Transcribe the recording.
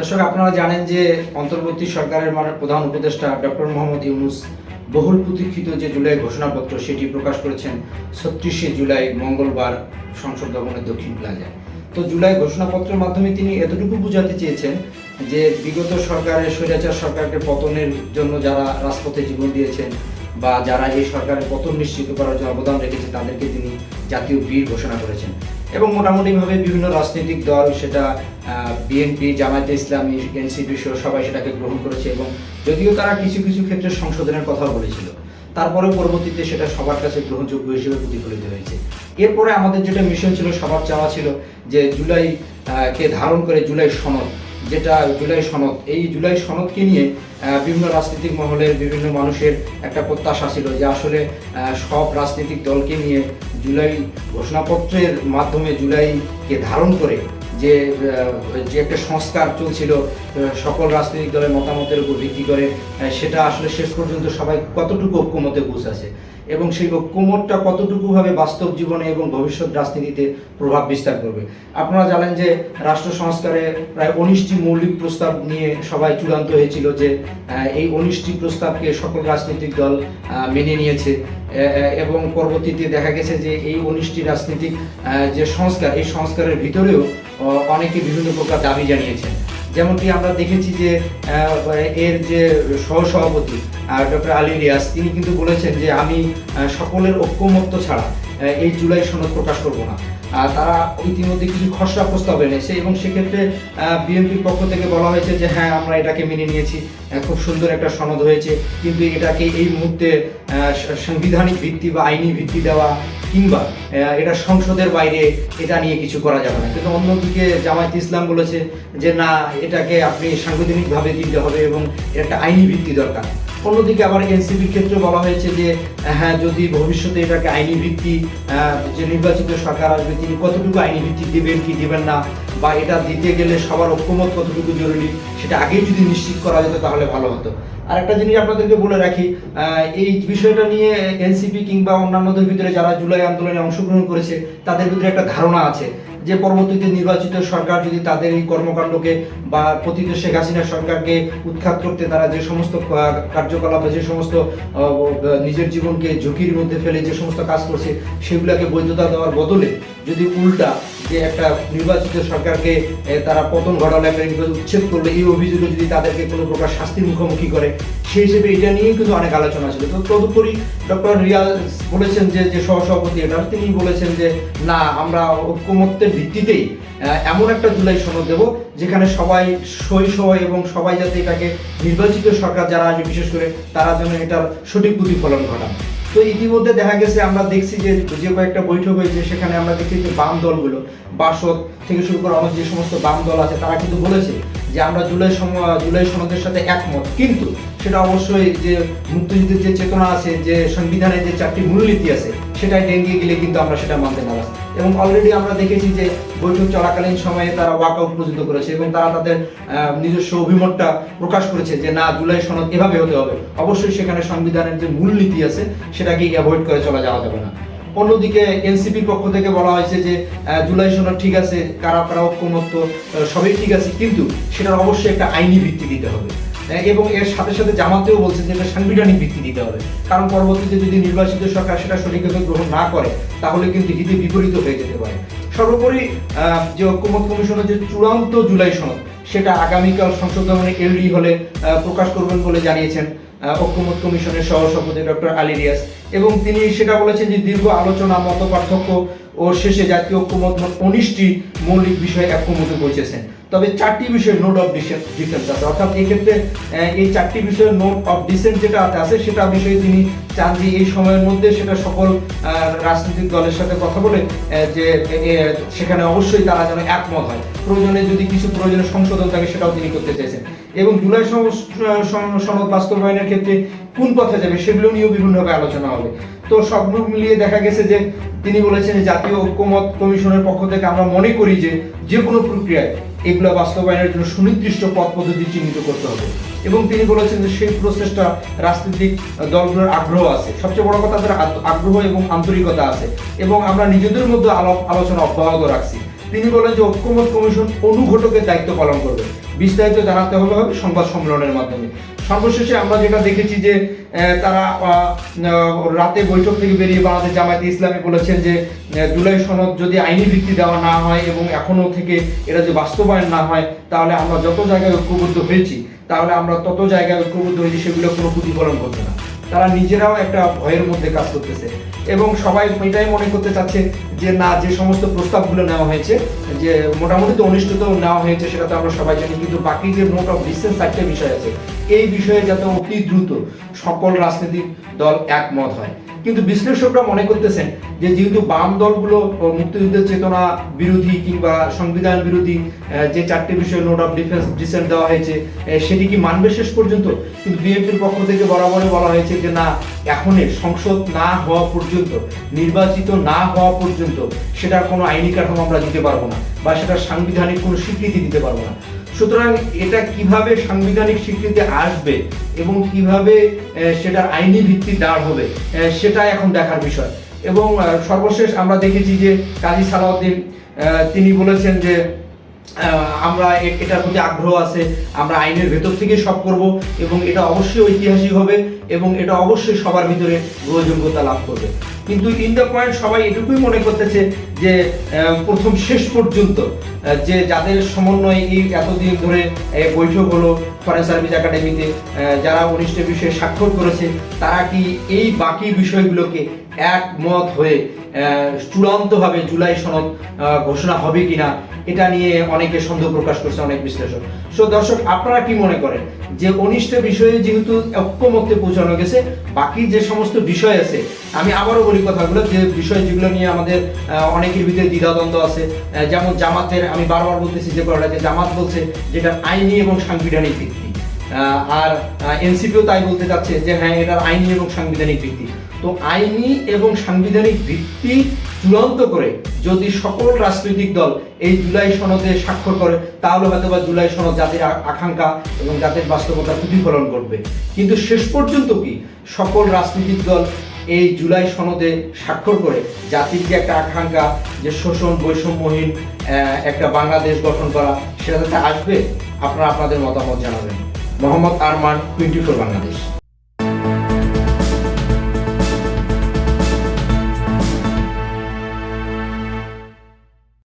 দর্শক, আপনারা জানেন যে অন্তর্বর্তী সরকারের প্রধান উপদেষ্টা ডক্টর মোহাম্মদ ইউনুস বহুল প্রতীক্ষিত যে জুলাই ঘোষণাপত্র সেটি প্রকাশ করেছেন ছত্রিশে জুলাই মঙ্গলবার সংসদ ভবনের দক্ষিণ প্লাজায়। তো জুলাই ঘোষণাপত্রের মাধ্যমে তিনি এতটুকু বোঝাতে চেয়েছেন যে বিগত সরকারের স্বৈরাচার সরকারকে পতনের জন্য যারা রাজপথে জীবন দিয়েছেন বা যারা এই সরকারের পতন নিশ্চিত করার জন্য অবদান রেখেছে, তাদেরকে তিনি জাতীয় বীর ঘোষণা করেছেন। এবং মোটামুটিভাবে বিভিন্ন রাজনৈতিক দল সেটা বিএনপি, জামায়াতে ইসলামী, এনসিপি সহ সবাই সেটাকে গ্রহণ করেছে এবং যদিও তারা কিছু কিছু ক্ষেত্রে সংশোধনের কথাও বলেছিল, তারপরে পরবর্তীতে সেটা সবার কাছে গ্রহণযোগ্য হিসেবে প্রতিফলিত হয়েছে। এরপরে আমাদের যেটা মিশন ছিল সবার চাওয়া ছিল যে জুলাই কে ধারণ করে জুলাই সনদ, যেটা জুলাই সনদ, এই জুলাই সনদকে নিয়ে বিভিন্ন রাজনৈতিক মহলের বিভিন্ন মানুষের একটা প্রত্যাশা ছিল যে আসলে সব রাজনৈতিক দলকে নিয়ে জুলাই ঘোষণাপত্রের মাধ্যমে জুলাইকে ধারণ করে যে যে একটা সংস্কার চলছিল সকল রাজনৈতিক দলের মতামতের উপর ভিত্তি করে সেটা আসলে শেষ পর্যন্ত সবাই কতটুকু ঐক্যমতে পৌঁছাছে। এবং সেই ঐক্যমতটা কতটুকুভাবে বাস্তব জীবনে এবং ভবিষ্যৎ রাজনীতিতে প্রভাব বিস্তার করবে। আপনারা জানেন যে রাষ্ট্র সংস্কারে প্রায় উনিশটি মৌলিক প্রস্তাব নিয়ে সবাই চূড়ান্ত হয়েছিল যে এই উনিশটি প্রস্তাবকে সকল রাজনৈতিক দল মেনে নিয়েছে। এবং পরবর্তীতে দেখা গেছে যে এই উনিশটি রাজনৈতিক যে সংস্কার, এই সংস্কারের ভিতরেও অনেকে বিভিন্ন প্রকার দাবি জানিয়েছেন। যেমনটি আমরা দেখেছি যে এর যে সহসভাপতি ডক্টর আলী রিয়াজ, তিনি কিন্তু বলেছেন যে, আমি সকলের ঐক্যমত্য ছাড়া এই জুলাই সনদ প্রকাশ করব না। তারা ইতিমধ্যে কিছু খসড়া প্রস্তাব এনেছে এবং সেক্ষেত্রে বিএনপির পক্ষ থেকে বলা হয়েছে যে হ্যাঁ আমরা এটাকে মেনে নিয়েছি। খুব সুন্দর একটা সনদ হয়েছে। কিন্তু এটাকে এই মুহূর্তে সাংবিধানিক ভিত্তি বা আইনি ভিত্তি দেওয়া কিংবা এটা সংসদের বাইরে এটা নিয়ে কিছু করা যাবে না। কিন্তু অন্যদিকে জামায়াত ইসলাম বলেছে যে, না, এটাকে আপনি সাংবিধানিকভাবে দিতে হবে এবং একটা আইনি ভিত্তি দরকার। অন্যদিকে আবার এনসিপির ক্ষেত্রে বলা হয়েছে যে হ্যাঁ যদি ভবিষ্যতে এটাকে আইনি ভিত্তি যে নির্বাচিত সরকার আসবে, তিনি কতটুকু আইনি ভিত্তি দেবেন কি দেবেন না, বা এটা দিতে গেলে সবার ঐক্যমত কতটুকু জরুরি, সেটা আগেই যদি নিশ্চিত করা যেত তাহলে ভালো হতো। আর একটা জিনিস আপনাদেরকে বলে রাখি এই বিষয়টা নিয়ে এনসিপি কিংবা অন্যান্যদের ভিতরে যারা জুলাই আন্দোলনে অংশগ্রহণ করেছে, তাদের ভিতরে একটা ধারণা আছে। যে পরবর্তীতে নির্বাচিত সরকার যদি তাদের এই কর্মকাণ্ডকে বা পতিত শেখ হাসিনা সরকারকে উৎখাত করতে তারা যে সমস্ত কার্যকলাপ যে সমস্ত নিজের জীবনকে ঝুঁকির মধ্যে ফেলে যে সমস্ত কাজ করছে, সেগুলোকে বৈধতা দেওয়ার বদলে যদি উল্টা যে একটা নির্বাচিত সরকারকে তারা পতন ঘটালো একটা নির্বাচন উচ্ছেদ করল, এই অভিযোগে যদি তাদেরকে কোনো প্রকার শাস্তির মুখোমুখি করে, সেই হিসেবে এটা নিয়েই কিন্তু অনেক আলোচনা ছিল। তো তদুপরি ডক্টর রিয়াজ বলেছেন যে যে সহসভাপতি এটা তিনি বলেছেন যে, না, আমরা ঐক্যমত্যের ভিত্তিতেই এমন একটা জুলাই সনদ দেব, যেখানে সবাই সই এবং সবাই যাতে এটাকে নির্বাচিত সরকার যারা আছে, বিশেষ করে তারা যেন এটার সঠিক প্রতিফলন ঘটান। তো ইতিমধ্যে দেখা গেছে, আমরা দেখছি যে যে কয়েকটা বৈঠক হয়েছে, সেখানে আমরা দেখছি যে বাম দলগুলো, বাসদ থেকে শুরু করে অনেক যে সমস্ত বাম দল আছে, তারা কিন্তু বলেছে যে আমরা জুলাই সম, জুলাই সনদের সাথে একমত। কিন্তু সেটা অবশ্যই যে মুক্তিযুদ্ধের যে চেতনা আছে, যে সংবিধানের যে চারটি মূলনীতি আছে, সেটাই ডেঙ্গিয়ে গেলে কিন্তু আমরা সেটা মানতে নারাজ। এবং অলরেডি আমরা দেখেছি যে বৈঠক চলাকালীন সময়ে তারা ওয়াক আউট পর্যন্ত করেছে এবং তারা তাদের নিজস্ব অভিমতটা প্রকাশ করেছে যে না, জুলাই সনদ এভাবে হতে হবে। অবশ্যই সেখানে সংবিধানের যে মূলনীতি আছে সেটাকে অ্যাভয়েড করে চলা যাওয়া যাবে না। অন্যদিকে এনসিপির পক্ষ থেকে বলা হয়েছে যে জুলাই সনদ ঠিক আছে, কারা কারা ঐক্যমত্য সবই ঠিক আছে, কিন্তু সেটার অবশ্যই একটা আইনি ভিত্তি দিতে হবে। এবং এর সাথে সাথে জামাতেও বলছে যে এটা সাংবিধানিক ভিত্তি দিতে হবে। কারণ পরবর্তীতে যদি নির্বাচিত সরকার সেটা সঠিকভাবে গ্রহণ না করে, তাহলে কিন্তু হিতে বিপরীত হয়ে যেতে পারে। সর্বোপরি যে ঐক্যমত কমিশনের যে চূড়ান্ত জুলাই সনদ, সেটা আগামীকাল সংসদ ভবনে এলডি হলে প্রকাশ করবেন বলে জানিয়েছেন ঐক্যমত কমিশনের সহসভাপতি ডক্টর আলী রিয়াজ। এবং তিনি সেটা বলেছেন যে দীর্ঘ আলোচনা মত পার্থক্য ও শেষে জাতীয় ঐক্যমত উনিশটি মৌলিক বিষয়ে ঐক্যমতে পৌঁছেছেন তবে চারটি বিষয়ে নোট অফ ডিফেন্স আছে। অর্থাৎ এক্ষেত্রে এই চারটি বিষয়ে নোট অফ ডিসেন্ট যেটা আছে সেটা বিষয়ে তিনি চান যে এই সময়ের মধ্যে সেটা সকল রাজনৈতিক দলের সাথে কথা বলে যে সেখানে অবশ্যই তারা যেন একমত হয়। প্রয়োজনে যদি কিছু প্রয়োজনে সংশোধন থাকে সেটাও তিনি করতে চাইছেন। এবং জুলাই সনদ বাস্তবায়নের ক্ষেত্রে কোন পথে যাবে সেগুলো নিয়েও বিভিন্নভাবে আলোচনা হবে। তো সব মিলিয়ে দেখা গেছে যে তিনি বলেছেন জাতীয় ঐক্যমত কমিশনের পক্ষ থেকে আমরা মনে করি যে যে কোনো প্রক্রিয়ায় এগুলো বাস্তবায়নের জন্য সুনির্দিষ্ট পথ পদ্ধতি চিহ্নিত করতে হবে। এবং তিনি বলেছেন যে সেই প্রসেসটা রাজনৈতিক দলগুলোর আগ্রহ আছে। সবচেয়ে বড় কথা তাদের আগ্রহ এবং আন্তরিকতা আছে এবং আমরা নিজেদের মধ্যে আলো- আলোচনা অব্যাহত রাখছি। তিনি বলেন যে ঐক্যমত কমিশন অনুঘটকের দায়িত্ব পালন করবে। বিস্তারিত জানাতে হবে হবে সংবাদ সম্মেলনের মাধ্যমে। সর্বশেষে আমরা যেটা দেখেছি যে তারা রাতে বৈঠক থেকে বেরিয়ে বাংলাদেশ জামায়াতে ইসলামী বলেছেন যে জুলাই সনদ যদি আইনি ভিত্তি দেওয়া না হয় এবং এখনও থেকে এটা যে বাস্তবায়ন না হয়, তাহলে আমরা যত জায়গায় ঐক্যবদ্ধ হয়েছি, তাহলে আমরা তত জায়গায় ঐক্যবদ্ধ হয়েছি, সেগুলো কোনো প্রতিফলন করবে না। তারা নিজেরাও একটা ভয়ের মধ্যে কাজ করতেছে। এবং সবাই এটাই মনে করতে চাচ্ছে যে, না, যে সমস্ত প্রস্তাবগুলো নেওয়া হয়েছে, যে মোটামুটি তো অনিষ্টত নেওয়া হয়েছে, সেটা তো আমরা সবাই জানি, কিন্তু বাকি যে নোট অফ ডিসেন্স চারটে বিষয় আছে, এই বিষয়ে যাতে অতি দ্রুত সকল রাজনৈতিক দল একমত হয়। কিন্তু বিশ্লেষকরা মনে করতেছেন যে, যেহেতু বাম দলগুলো মুক্তিযুদ্ধের চেতনা বিরোধী কিংবা সংবিধান বিরোধী যে চারটি বিষয়ে নোট অফ ডিফেন্স ডিসেন্ট দেওয়া হয়েছে সেটি কি মানবে শেষ পর্যন্ত? কিন্তু বিএনপির পক্ষ থেকে বরাবরই বলা হয়েছে যে না, এখনই সংসদ না হওয়া পর্যন্ত, নির্বাচিত না হওয়া পর্যন্ত সেটার কোনো আইনি কাঠামো আমরা দিতে পারব না বা সেটার সাংবিধানিক কোনো স্বীকৃতি দিতে পারব না। সুতরাং এটা কীভাবে সাংবিধানিক স্বীকৃতি আসবে এবং কীভাবে সেটার আইনি ভিত্তি দাঁড় হবে সেটা এখন দেখার বিষয়। এবং সর্বশেষ আমরা দেখেছি যে কাজী সালাউদ্দিন তিনি বলেছেন যে আমরা এটার প্রতি আগ্রহ আছে, আমরা আইনের ভেতর থেকে সব করব এবং এটা অবশ্যই ঐতিহাসিক হবে এবং এটা অবশ্যই সবার ভিতরে গ্রহণযোগ্যতা লাভ করবে। কিন্তু ইন দ্য পয়েন্ট সবাই এটুকুই মনে করতেছে যে প্রথম শেষ পর্যন্ত যে যাদের সমন্বয়ে এই এতদিন ধরে বৈঠক হলো ফরেন সার্ভিস একাডেমিতে যারা অনিষ্ট বিষয়ে স্বাক্ষর করেছে, তারা কি এই বাকি বিষয়গুলোকে একমত হয়ে চূড়ান্তভাবে জুলাই সনদ ঘোষণা হবে কিনা এটা নিয়ে অনেকে সন্দেহ প্রকাশ করছে অনেক বিশ্লেষক। সো দর্শক, আপনারা কি মনে করেন? যে অনিষ্ট বিষয়ে যেহেতু ঐক্যমত্যে পৌঁছানো গেছে, বাকি যে সমস্ত বিষয় আছে, আমি আবারও বলি কথাগুলো, যে বিষয় যেগুলো নিয়ে আমাদের অনেকের ভিতরে দ্বিধাদ্বন্দ্ব আছে। যেমন জামাতের, আমি বারবার বলতেছি যে কথাটা, যে জামাত বলছে যেটা আইনি এবং সাংবিধানিক ভিত্তি। আর এনসিপিও তাই বলতে চাচ্ছে যে হ্যাঁ এটার আইনি এবং সাংবিধানিক ভিত্তি। তো আইনি এবং সাংবিধানিক ভিত্তি চূড়ান্ত করে যদি সকল রাজনৈতিক দল এই জুলাই সনদে স্বাক্ষর করে, তাহলে হয়তো বা জুলাই সনদ জাতির আকাঙ্ক্ষা এবং জাতির বাস্তবতা প্রতিফলন করবে কিন্তু শেষ পর্যন্ত কি সকল রাজনৈতিক দল এই জুলাই সনদে স্বাক্ষর করে, জাতির যে একটা আকাঙ্ক্ষা যে শোষণ, বৈষম্যহীন একটা বাংলাদেশ গঠন করা সেটা আসবে? আপনারা আপনাদের মতামত জানাবেন। Mohammad Arman twenty four Bangladesh